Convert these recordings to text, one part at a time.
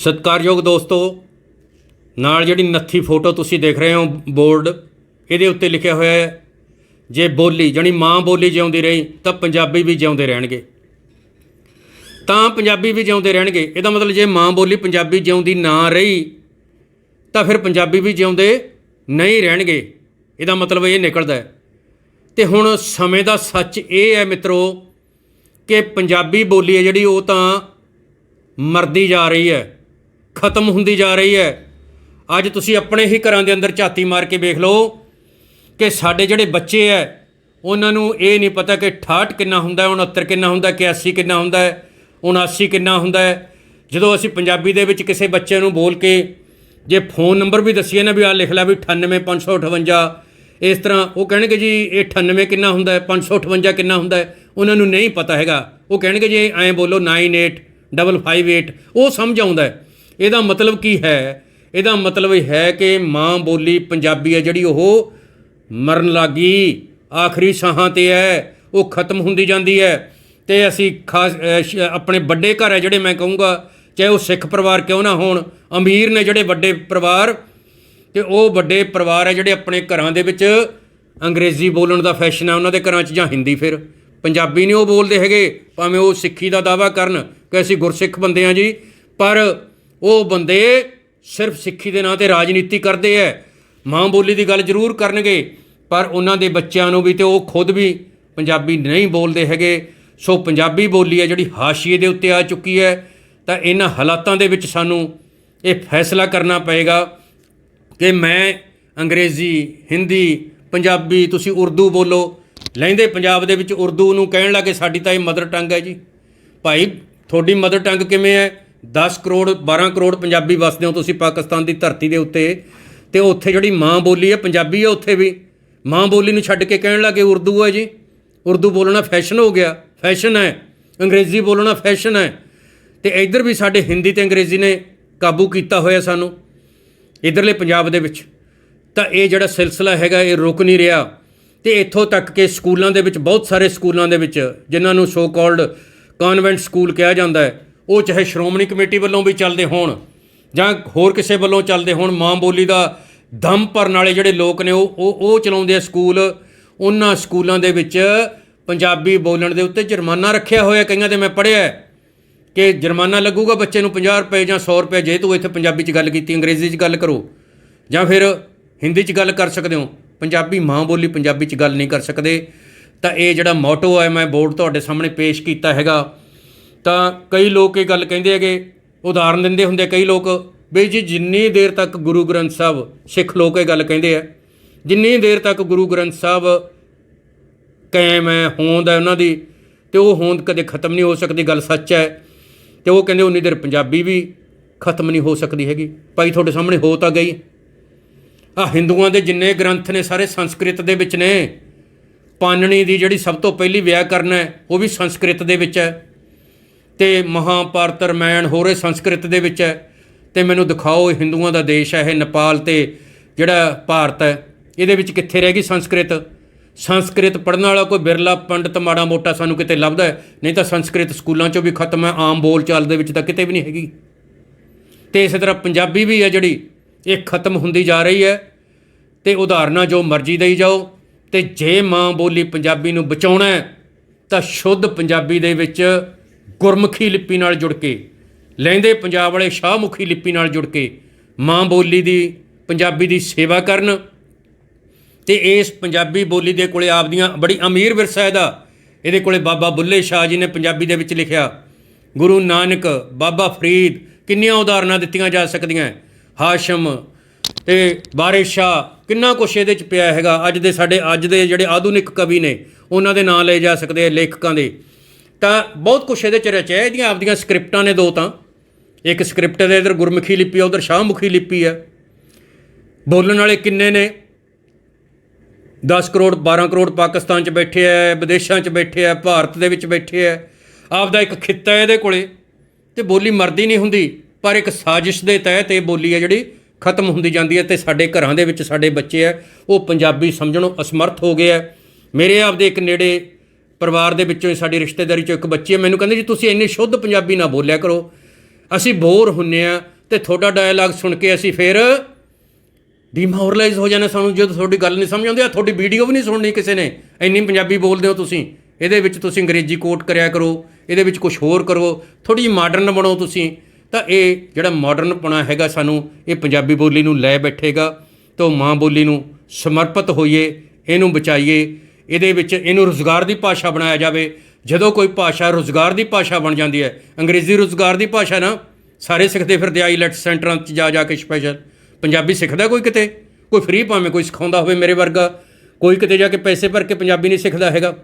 ਸਤਿਕਾਰਯੋਗ ਦੋਸਤੋ, ਨਾਲ ਜਿਹੜੀ ਨੱਥੀ ਫੋਟੋ ਤੁਸੀਂ ਦੇਖ ਰਹੇ ਹੋ ਬੋਰਡ, ਇਹਦੇ ਉੱਤੇ ਲਿਖਿਆ ਹੋਇਆ ਹੈ, ਜੇ ਬੋਲੀ, ਜਾਣੀ ਮਾਂ ਬੋਲੀ ਜਿਉਂਦੀ ਰਹੀ, ਤਾਂ ਪੰਜਾਬੀ ਵੀ ਜਿਉਂਦੇ ਰਹਿਣਗੇ। ਤਾਂ ਪੰਜਾਬੀ ਵੀ ਜਿਉਂਦੇ ਰਹਿਣਗੇ, ਇਹਦਾ ਮਤਲਬ ਜੇ ਮਾਂ ਬੋਲੀ ਪੰਜਾਬੀ ਜਿਉਂਦੀ ਨਾ ਰਹੀ, ਤਾਂ ਫਿਰ ਪੰਜਾਬੀ ਵੀ ਜਿਉਂਦੇ ਨਹੀਂ ਰਹਿਣਗੇ। ਇਹਦਾ ਮਤਲਬ ਇਹ ਨਿਕਲਦਾ ਹੈ। ਤੇ ਹੁਣ ਸਮੇਂ ਦਾ ਸੱਚ ਇਹ ਹੈ ਮਿੱਤਰੋ, ਕਿ ਪੰਜਾਬੀ ਬੋਲੀ ਹੈ ਜਿਹੜੀ, ਉਹ ਤਾਂ ਮਰਦੀ ਜਾ ਰਹੀ ਹੈ। ਖਤਮ ਹੁੰਦੀ ਜਾ ਰਹੀ ਹੈ। ਅੱਜ ਤੁਸੀਂ ਆਪਣੇ ਹੀ ਘਰਾਂ ਦੇ ਅੰਦਰ ਝਾਤੀ ਮਾਰ ਕੇ ਵੇਖ ਲਓ ਕਿ ਸਾਡੇ ਜਿਹੜੇ ਬੱਚੇ ਐ ਉਹਨਾਂ ਨੂੰ ਇਹ ਨਹੀਂ ਪਤਾ ਕਿ 68 ਕਿੰਨਾ ਹੁੰਦਾ ਹੈ 69 ਕਿੰਨਾ ਹੁੰਦਾ ਹੈ 81 ਕਿੰਨਾ ਹੁੰਦਾ ਹੈ 79 ਕਿੰਨਾ ਹੁੰਦਾ ਹੈ। ਜਦੋਂ ਅਸੀਂ ਪੰਜਾਬੀ ਦੇ ਵਿੱਚ ਕਿਸੇ ਬੱਚੇ ਨੂੰ ਬੋਲ ਕੇ ਜੇ ਫੋਨ ਨੰਬਰ ਵੀ ਦਸੀਏ ਨਾ ਵੀ ਆ ਲਿਖ ਲੈ ਵੀ 98558 ਇਸ ਤਰ੍ਹਾਂ ਉਹ ਕਹਿਣਗੇ ਜੀ ਇਹ 98 ਕਿੰਨਾ ਹੁੰਦਾ ਹੈ 558 ਕਿੰਨਾ ਹੁੰਦਾ ਹੈ, ਉਹਨਾਂ ਨੂੰ ਨਹੀਂ ਪਤਾ ਹੈਗਾ। ਉਹ ਕਹਿਣਗੇ ਜੀ ਐਂ ਬੋਲੋ 98558 ਉਹ ਸਮਝ ਆਉਂਦਾ ਹੈ। ਇਹਦਾ ਮਤਲਬ ਕੀ ਹੈ? ਇਹਦਾ ਮਤਲਬ ਇਹ ਹੈ ਕਿ ਮਾਂ ਬੋਲੀ ਪੰਜਾਬੀ ਹੈ ਜਿਹੜੀ ਉਹ ਮਰਨ ਲੱਗੀ, ਆਖਰੀ ਸਾਹਾਂ ਤੇ ਹੈ, ਉਹ ਖਤਮ ਹੁੰਦੀ ਜਾਂਦੀ ਹੈ। ਤੇ ਅਸੀਂ ਖਾਸ ਆਪਣੇ ਵੱਡੇ ਘਰ ਹੈ ਜਿਹੜੇ ਮੈਂ ਕਹੂੰਗਾ, ਚਾਹੇ ਉਹ ਸਿੱਖ ਪਰਿਵਾਰ ਕਿਉਂ ਨਾ ਹੋਣ, ਅਮੀਰ ਨੇ ਜਿਹੜੇ ਵੱਡੇ ਪਰਿਵਾਰ, ਤੇ ਉਹ ਵੱਡੇ ਪਰਿਵਾਰ ਹੈ ਜਿਹੜੇ ਆਪਣੇ ਘਰਾਂ ਦੇ ਵਿੱਚ ਅੰਗਰੇਜ਼ੀ ਬੋਲਣ ਦਾ ਫੈਸ਼ਨ ਹੈ, ਉਹਨਾਂ ਦੇ ਘਰਾਂ 'ਚ ਜਾਂ ਹਿੰਦੀ ਫਿਰ। ਪੰਜਾਬੀ ਨਹੀਂ ਉਹ ਬੋਲਦੇ ਹੈਗੇ, ਭਾਵੇਂ ਉਹ ਸਿੱਖੀ ਦਾ ਦਾਵਾ ਕਰਨ, ਕਿ ਅਸੀਂ ਗੁਰਸਿੱਖ ਬੰਦੇ ਹਾਂ ਜੀ, ਪਰ ਉਹ ਬੰਦੇ ਸਿਰਫ ਸਿੱਖੀ ਦੇ ਨਾਂ ਤੇ ਰਾਜਨੀਤੀ ਕਰਦੇ ਐ। ਮਾਂ ਬੋਲੀ ਦੀ ਗੱਲ ਜ਼ਰੂਰ ਕਰਨਗੇ, ਪਰ ਉਹਨਾਂ ਦੇ ਬੱਚਿਆਂ ਨੂੰ ਵੀ ਤੇ ਉਹ ਖੁਦ ਵੀ ਪੰਜਾਬੀ ਨਹੀਂ ਬੋਲਦੇ ਹੈਗੇ। ਸੋ ਪੰਜਾਬੀ ਬੋਲੀ ਹੈ ਜਿਹੜੀ ਹਾਸ਼ੀਏ ਦੇ ਉੱਤੇ ਆ ਚੁੱਕੀ ਹੈ ਤਾਂ ਇਹਨਾਂ ਹਾਲਾਤਾਂ ਦੇ ਵਿੱਚ ਸਾਨੂੰ ਇਹ ਫੈਸਲਾ ਕਰਨਾ ਪਏਗਾ ਕਿ ਮੈਂ, ਅੰਗਰੇਜ਼ੀ, ਹਿੰਦੀ, ਪੰਜਾਬੀ, ਤੁਸੀਂ ਉਰਦੂ ਬੋਲੋ। ਲਹਿੰਦੇ ਪੰਜਾਬ ਦੇ ਵਿੱਚ ਉਰਦੂ ਨੂੰ ਕਹਿਣ ਲੱਗੇ, ਸਾਡੀ ਤਾਂ ਇਹ ਮਦਰ ਟੰਗ ਹੈ ਜੀ। ਭਾਈ, ਤੁਹਾਡੀ ਮਦਰ ਟੰਗ ਕਿਵੇਂ ਹੈ 10 ਕਰੋੜ 12 ਕਰੋੜ ਪੰਜਾਬੀ ਵਸਦੇ ਹੋ ਤੁਸੀਂ ਪਾਕਿਸਤਾਨ ਦੀ ਧਰਤੀ ਦੇ ਉੱਤੇ। ਤੇ ਉੱਥੇ ਜਿਹੜੀ ਮਾਂ ਬੋਲੀ ਹੈ, ਪੰਜਾਬੀ ਹੈ ਉੱਥੇ ਵੀ। ਮਾਂ ਬੋਲੀ ਨੂੰ ਛੱਡ ਕੇ ਕਹਿਣ ਲੱਗੇ, ਉਰਦੂ ਹੈ ਜੀ। ਉਰਦੂ ਬੋਲਣਾ ਫੈਸ਼ਨ ਹੋ ਗਿਆ। ਫੈਸ਼ਨ ਹੈ। ਅੰਗਰੇਜ਼ੀ ਬੋਲਣਾ ਫੈਸ਼ਨ ਹੈ। ਤੇ ਇੱਧਰ ਵੀ ਸਾਡੇ ਹਿੰਦੀ ਤੇ ਅੰਗਰੇਜ਼ੀ ਨੇ ਕਾਬੂ ਕੀਤਾ ਹੋਇਆ ਸਾਨੂੰ, ਇਧਰਲੇ ਪੰਜਾਬ ਦੇ ਵਿੱਚ। ਤਾਂ ਇਹ ਜਿਹੜਾ ਸਿਲਸਿਲਾ ਹੈਗਾ, ਇਹ ਰੁਕ ਨਹੀਂ ਰਿਹਾ। ਤੇ ਇੱਥੋਂ ਤੱਕ ਕਿ ਸਕੂਲਾਂ ਦੇ ਵਿੱਚ, ਬਹੁਤ ਸਾਰੇ ਸਕੂਲਾਂ ਦੇ ਵਿੱਚ, ਜਿਨ੍ਹਾਂ ਨੂੰ ਸੋ ਕਾਲਡ ਕਨਵੈਂਟ ਸਕੂਲ ਕਿਹਾ ਜਾਂਦਾ ਹੈ ਉਹ ਚਾਹੇ ਸ਼੍ਰੋਮਣੀ ਕਮੇਟੀ ਵੱਲੋਂ ਵੀ ਚੱਲਦੇ ਹੋਣ ਜਾਂ ਹੋਰ ਕਿਸੇ ਵੱਲੋਂ ਚੱਲਦੇ ਹੋਣ, ਮਾਂ ਬੋਲੀ ਦਾ ਦਮ ਭਰਨ ਵਾਲੇ ਜਿਹੜੇ ਲੋਕ ਨੇ ਉਹ ਉਹ ਉਹ ਚਲਾਉਂਦੇ ਆ ਸਕੂਲ। ਉਹਨਾਂ ਸਕੂਲਾਂ ਦੇ ਵਿੱਚ ਪੰਜਾਬੀ ਬੋਲਣ ਦੇ ਉੱਤੇ ਜੁਰਮਾਨਾ ਰੱਖਿਆ ਹੋਇਆ। ਕਈਆਂ ਤੇ ਮੈਂ ਪੜ੍ਹਿਆ ਕਿ ਜੁਰਮਾਨਾ ਲੱਗੂਗਾ ਬੱਚੇ ਨੂੰ 50 ਰੁਪਏ ਜਾਂ 100 ਰੁਪਏ ਜੇ ਤੂੰ ਇੱਥੇ ਪੰਜਾਬੀ 'ਚ ਗੱਲ ਕੀਤੀ, ਅੰਗਰੇਜ਼ੀ 'ਚ ਗੱਲ ਕਰੋ ਜਾਂ ਫਿਰ ਹਿੰਦੀ 'ਚ ਗੱਲ ਕਰ ਸਕਦੇ ਹੋ। ਪੰਜਾਬੀ ਮਾਂ ਬੋਲੀ ਪੰਜਾਬੀ 'ਚ ਗੱਲ ਨਹੀਂ ਕਰ ਸਕਦੇ। ਤਾਂ ਇਹ ਜਿਹੜਾ ਮੋਟੋ ਹੈ, ਮੈਂ ਬੋਰਡ ਤੁਹਾਡੇ ਸਾਹਮਣੇ ਪੇਸ਼ ਕੀਤਾ ਹੈਗਾ। ਤਾਂ ਕਈ ਲੋਕ ਇਹ ਗੱਲ ਕਹਿੰਦੇ ਹੈਗੇ, ਉਦਾਹਰਨ ਦਿੰਦੇ ਹੁੰਦੇ ਕਈ ਲੋਕ ਵੀ ਜੀ ਜਿੰਨੀ ਦੇਰ ਤੱਕ ਗੁਰੂ ਗ੍ਰੰਥ ਸਾਹਿਬ ਸਿੱਖ ਲੋਕ ਇਹ ਗੱਲ ਕਹਿੰਦੇ ਆ, ਜਿੰਨੀ ਦੇਰ ਤੱਕ ਗੁਰੂ ਗ੍ਰੰਥ ਸਾਹਿਬ ਕਾਇਮ ਹੈ, ਹੋਂਦ ਹੈ ਉਹਨਾਂ ਦੀ, ਤੇ ਉਹ ਹੋਂਦ ਕਦੇ ਖਤਮ ਨਹੀਂ ਹੋ ਸਕਦੀ, ਗੱਲ ਸੱਚ ਹੈ, ਤੇ ਉਹ ਕਹਿੰਦੇ ਉਨੀ ਦੇਰ ਪੰਜਾਬੀ ਵੀ ਖਤਮ ਨਹੀਂ ਹੋ ਸਕਦੀ ਹੈਗੀ, ਭਾਈ ਤੁਹਾਡੇ ਸਾਹਮਣੇ ਹੋ ਤਾਂ ਗਈ। ਆ ਹਿੰਦੂਆਂ ਦੇ ਜਿੰਨੇ ਗ੍ਰੰਥ ਨੇ ਸਾਰੇ ਸੰਸਕ੍ਰਿਤ ਦੇ ਵਿੱਚ ਨੇ, ਪਾਨਣੀ ਦੀ ਜਿਹੜੀ ਸਭ ਤੋਂ ਪਹਿਲੀ ਵਿਆਕਰਨ ਹੈ, ਉਹ ਵੀ ਸੰਸਕ੍ਰਿਤ ਦੇ ਵਿੱਚ ਹੈ। ਤੇ ਮਹਾਭਾਰਤ ਰਮਾਇਣ ਹੋਰੇ ਸੰਸਕ੍ਰਿਤ ਦੇ ਵਿੱਚ ਹੈ। ਤੇ ਮੈਨੂੰ ਦਿਖਾਓ ਇਹ ਹਿੰਦੂਆਂ ਦਾ ਦੇਸ਼ ਹੈ, ਇਹ ਨੇਪਾਲ ਤੇ ਜਿਹੜਾ ਭਾਰਤ ਹੈ। ਇਹਦੇ ਵਿੱਚ ਕਿੱਥੇ ਰਹਿ ਗਈ ਸੰਸਕ੍ਰਿਤ? ਸੰਸਕ੍ਰਿਤ ਪੜਨ ਵਾਲਾ ਕੋਈ ਬਿਰਲਾ ਪੰਡਤ ਮਾੜਾ ਮੋਟਾ ਸਾਨੂੰ ਕਿਤੇ ਲੱਭਦਾ ਨਹੀਂ ਤਾਂ ਸੰਸਕ੍ਰਿਤ ਸਕੂਲਾਂ 'ਚੋਂ ਵੀ ਖਤਮ ਹੈ, ਆਮ ਬੋਲਚਾਲ ਦੇ ਵਿੱਚ ਤਾਂ ਕਿਤੇ ਵੀ ਨਹੀਂ ਹੈਗੀ। ਤੇ ਇਸੇ ਤਰ੍ਹਾਂ ਪੰਜਾਬੀ ਵੀ ਹੈ ਜਿਹੜੀ, ਇਹ ਖਤਮ ਹੁੰਦੀ ਜਾ ਰਹੀ ਹੈ। ਤੇ ਉਦਾਹਰਨਾਂ ਜੋ ਮਰਜ਼ੀ ਦੇਈ ਜਾਓ। ਤੇ ਜੇ ਮਾਂ ਬੋਲੀ ਪੰਜਾਬੀ ਨੂੰ ਬਚਾਉਣਾ ਤਾਂ ਸ਼ੁੱਧ ਪੰਜਾਬੀ ਦੇ ਵਿੱਚ ਗੁਰਮੁਖੀ ਲਿਪੀ ਨਾਲ ਜੁੜ ਕੇ ਲਹਿੰਦੇ ਪੰਜਾਬ ਵਾਲੇ ਸ਼ਾਹਮੁਖੀ ਲਿਪੀ ਨਾਲ ਜੁੜ ਕੇ, ਮਾਂ ਬੋਲੀ ਦੀ ਪੰਜਾਬੀ ਦੀ ਸੇਵਾ ਕਰਨ ਤੇ ਇਸ ਪੰਜਾਬੀ ਬੋਲੀ ਦੇ ਕੋਲੇ ਆਪਦੀਆਂ ਬੜੀ ਅਮੀਰ ਵਿਰਸਾ ਇਹਦਾ। ਇਹਦੇ ਕੋਲੇ ਬਾਬਾ ਬੁੱਲੇ ਸ਼ਾਹ ਜੀ ਨੇ ਪੰਜਾਬੀ ਦੇ ਵਿੱਚ ਲਿਖਿਆ, ਗੁਰੂ ਨਾਨਕ, ਬਾਬਾ ਫਰੀਦ, ਕਿੰਨੀਆਂ ਉਦਾਹਰਨਾਂ ਦਿੱਤੀਆਂ ਜਾ ਸਕਦੀਆਂ ਹਾਸ਼ਮ ਤੇ ਵਾਰਿਸ ਸ਼ਾਹ, ਕਿੰਨਾ ਕੁਛ ਇਹਦੇ ਚ ਪਿਆ ਹੈਗਾ? ਅੱਜ ਦੇ ਸਾਡੇ, ਅੱਜ ਦੇ ਜਿਹੜੇ ਆਧੁਨਿਕ ਕਵੀ ਨੇ, ਉਹਨਾਂ ਦੇ ਨਾਂ ਲਏ ਜਾ ਸਕਦੇ ਆ ਲੇਖਕਾਂ ਦੇ। ਤਾਂ ਬਹੁਤ ਕੁਛ ਇਹਦੇ ਚ ਰਚਿਆ ਇਹਦੀਆਂ ਆਪਦੀਆਂ ਸਕ੍ਰਿਪਟਾਂ ਨੇ ਦੋ ਤਾਂ। ਇੱਕ ਸਕ੍ਰਿਪਟ ਦੇ ਇਧਰ ਗੁਰਮੁਖੀ ਲਿਪੀ ਆ, ਉਧਰ ਸ਼ਾਹਮੁਖੀ ਲਿਪੀ ਆ। ਬੋਲਣ ਵਾਲੇ ਕਿੰਨੇ ਨੇ? 10 ਕਰੋੜ 12 ਕਰੋੜ ਪਾਕਿਸਤਾਨ 'ਚ ਬੈਠੇ ਐ ਵਿਦੇਸ਼ਾਂ 'ਚ ਬੈਠੇ ਐ ਭਾਰਤ ਦੇ ਵਿੱਚ ਬੈਠੇ ਐ ਆਪਦਾ ਇੱਕ ਖਿੱਤਾ ਹੈ ਇਹਦੇ ਕੋਲੇ ਤੇ ਬੋਲੀ ਮਰਦੀ ਨਹੀਂ ਹੁੰਦੀ, ਪਰ ਇੱਕ ਸਾਜ਼ਿਸ਼ ਦੇ ਤਹਿਤ ਇਹ ਬੋਲੀ ਹੈ ਜਿਹੜੀ ਖਤਮ ਹੁੰਦੀ ਜਾਂਦੀ ਹੈ ਤੇ ਸਾਡੇ ਘਰਾਂ ਦੇ ਵਿੱਚ ਸਾਡੇ ਬੱਚੇ ਐ ਉਹ ਪੰਜਾਬੀ ਸਮਝਣੋਂ ਅਸਮਰਥ ਹੋ ਗਏ ਐ ਮੇਰੇ ਆਪਦੇ ਇੱਕ ਨੇੜੇ ਪਰਿਵਾਰ ਦੇ ਵਿੱਚੋਂ ਹੀ ਸਾਡੀ ਰਿਸ਼ਤੇਦਾਰੀ 'ਚੋਂ ਇੱਕ ਬੱਚੀ ਹੈ। ਮੈਨੂੰ ਕਹਿੰਦੇ ਜੀ, ਤੁਸੀਂ ਇੰਨੀ ਸ਼ੁੱਧ ਪੰਜਾਬੀ ਨਾ ਬੋਲਿਆ ਕਰੋ। ਅਸੀਂ ਬੋਰ ਹੁੰਨੇ ਆ ਤੇ ਤੁਹਾਡਾ ਡਾਇਲੌਗ ਸੁਣ ਕੇ ਅਸੀਂ ਫਿਰ ਡੀਮੋਰਲਾਈਜ਼ ਹੋ ਜਾਣਾ ਸਾਨੂੰ। ਜਦੋਂ ਤੁਹਾਡੀ ਗੱਲ ਨਹੀਂ ਸਮਝ ਆਉਂਦੀ ਆ ਤੁਹਾਡੀ ਵੀਡੀਓ ਵੀ ਨਹੀਂ ਸੁਣਨੀ ਕਿਸੇ ਨੇ। ਇੰਨੀ ਪੰਜਾਬੀ ਬੋਲਦੇ ਹੋ ਤੁਸੀਂ। ਇਹਦੇ ਵਿੱਚ ਤੁਸੀਂ ਅੰਗਰੇਜ਼ੀ ਕੋਟ ਕਰਿਆ ਕਰੋ। ਇਹਦੇ ਵਿੱਚ ਕੁਝ ਹੋਰ ਕਰੋ। ਥੋੜੀ ਜਿਹੀ ਮਾਡਰਨ ਬਣੋ ਤੁਸੀਂ। ਤਾਂ ਇਹ ਜਿਹੜਾ ਮਾਡਰਨਪਣਾ ਹੈਗਾ ਸਾਨੂੰ, ਇਹ ਪੰਜਾਬੀ ਬੋਲੀ ਨੂੰ ਲੈ ਬੈਠੇਗਾ। ਤੋਂ ਮਾਂ ਬੋਲੀ ਨੂੰ ਸਮਰਪਿਤ ਹੋਈਏ, ਇਹਨੂੰ ਬਚਾਈਏ। ਇਹਦੇ ਵਿੱਚ ਇਹਨੂੰ ਰੋਜ਼ਗਾਰ ਦੀ ਭਾਸ਼ਾ ਬਣਾਇਆ ਜਾਵੇ। ਜਦੋਂ ਕੋਈ ਭਾਸ਼ਾ ਰੋਜ਼ਗਾਰ ਦੀ ਭਾਸ਼ਾ ਬਣ ਜਾਂਦੀ ਹੈ, ਅੰਗਰੇਜ਼ੀ ਰੋਜ਼ਗਾਰ ਦੀ ਭਾਸ਼ਾ ਨਾ, ਸਾਰੇ ਸਿੱਖਦੇ ਫਿਰਦੇ ਆਈਲੈਟ ਸੈਂਟਰਾਂ 'ਚ ਜਾ ਜਾ ਕੇ ਸਪੈਸ਼ਲ ਪੰਜਾਬੀ ਸਿੱਖਦਾ ਕੋਈ ਕਿਤੇ? ਕੋਈ ਫ੍ਰੀ ਭਾਵੇਂ ਕੋਈ ਸਿਖਾਉਂਦਾ ਹੋਵੇ ਮੇਰੇ ਵਰਗਾ। ਕੋਈ ਕਿਤੇ ਜਾ ਕੇ ਪੈਸੇ ਭਰ ਕੇ ਪੰਜਾਬੀ ਨਹੀਂ ਸਿੱਖਦਾ ਹੈਗਾ।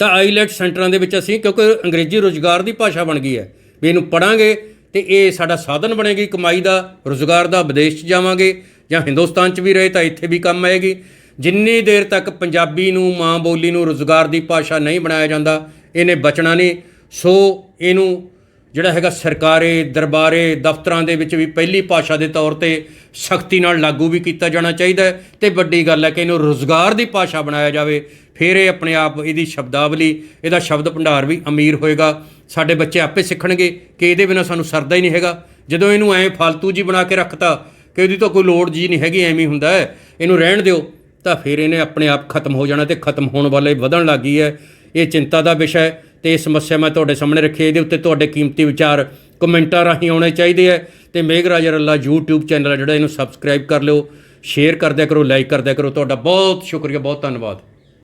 ਤਾਂ ਆਈਲੈਟ ਸੈਂਟਰਾਂ ਦੇ ਵਿੱਚ ਅਸੀਂ, ਕਿਉਂਕਿ ਅੰਗਰੇਜ਼ੀ ਰੋਜ਼ਗਾਰ ਦੀ ਭਾਸ਼ਾ ਬਣ ਗਈ ਹੈ, ਵੀ ਇਹਨੂੰ ਪੜਾਂਗੇ ਤੇ ਇਹ ਸਾਡਾ ਸਾਧਨ ਬਣੇਗੀ, ਕਮਾਈ ਦਾ, ਰੋਜ਼ਗਾਰ ਦਾ ਵਿਦੇਸ਼ 'ਚ ਜਾਵਾਂਗੇ, ਜਾਂ ਹਿੰਦੁਸਤਾਨ 'ਚ ਵੀ ਰਹੇ ਤਾਂ ਇੱਥੇ ਵੀ ਕੰਮ ਆਏਗੀ। ਜਿੰਨੀ ਦੇਰ ਤੱਕ ਪੰਜਾਬੀ ਨੂੰ, ਮਾਂ ਬੋਲੀ ਨੂੰ ਰੋਜ਼ਗਾਰ ਦੀ ਭਾਸ਼ਾ ਨਹੀਂ ਬਣਾਇਆ ਜਾਂਦਾ, ਇਹਨੇ ਬਚਣਾ ਨਹੀਂ। ਸੋ ਇਹਨੂੰ ਜਿਹੜਾ ਹੈਗਾ ਸਰਕਾਰੇ, ਦਰਬਾਰੇ, ਦਫ਼ਤਰਾਂ ਦੇ ਵਿੱਚ ਵੀ ਪਹਿਲੀ ਭਾਸ਼ਾ ਦੇ ਤੌਰ ਤੇ ਸਖਤੀ ਨਾਲ ਲਾਗੂ ਵੀ ਕੀਤਾ ਜਾਣਾ ਚਾਹੀਦਾ ਹੈ ਤੇ ਵੱਡੀ ਗੱਲ ਹੈ ਕਿ ਇਹਨੂੰ ਰੋਜ਼ਗਾਰ ਦੀ ਭਾਸ਼ਾ ਬਣਾਇਆ ਜਾਵੇ। ਫਿਰ ਇਹ ਆਪਣੇ ਆਪ ਇਹਦੀ ਸ਼ਬਦਾਵਲੀ, ਇਹਦਾ ਸ਼ਬਦ ਭੰਡਾਰ ਵੀ ਅਮੀਰ ਹੋਏਗਾ। ਸਾਡੇ ਬੱਚੇ ਆਪੇ ਸਿੱਖਣਗੇ ਕਿ ਇਹਦੇ ਬਿਨਾ ਸਾਨੂੰ ਸਰਦਾ ਹੀ ਨਹੀਂ ਹੈਗਾ। ਜਦੋਂ ਇਹਨੂੰ ਐਂ ਫालतू ਜੀ ਬਣਾ ਕੇ ਰੱਖਤਾ, ਕਿ ਇਹਦੀ ਤਾਂ ਕੋਈ ਲੋੜ ਜੀ ਨਹੀਂ ਹੈਗੀ, ਐਵੇਂ ਹੁੰਦਾ ਇਹਨੂੰ ਰਹਿਣ ਦਿਓ। ਤਾਂ ਫਿਰ ਇਹਨੇ ਆਪਣੇ ਆਪ ਖਤਮ ਹੋ ਜਾਣਾ ਤੇ ਖਤਮ ਹੋਣ ਵਾਲੇ ਵਧਣ ਲੱਗੀ ਹੈ। ਇਹ ਚਿੰਤਾ ਦਾ ਵਿਸ਼ਾ ਹੈ ਤੇ ਇਹ ਸਮੱਸਿਆ ਮੈਂ ਤੁਹਾਡੇ ਸਾਹਮਣੇ ਰੱਖੀ ਇਹਦੇ ਉੱਤੇ ਤੁਹਾਡੇ ਕੀਮਤੀ ਵਿਚਾਰ, ਕਮੈਂਟਾਂ ਰਾਹੀਂ ਆਉਣੇ ਚਾਹੀਦੇ ਹੈ ਤੇ ਮੇਘਰਾਜ ਰੱਲਾ YouTube ਚੈਨਲ ਹੈ ਜਿਹੜਾ ਇਹਨੂੰ ਸਬਸਕ੍ਰਾਈਬ ਕਰ ਲਿਓ ਸ਼ੇਅਰ ਕਰਦਿਆ ਕਰੋ ਲਾਈਕ ਕਰਦਿਆ ਕਰੋ। ਤੁਹਾਡਾ ਬਹੁਤ ਸ਼ੁਕਰੀਆ, ਬਹੁਤ ਧੰਨਵਾਦ।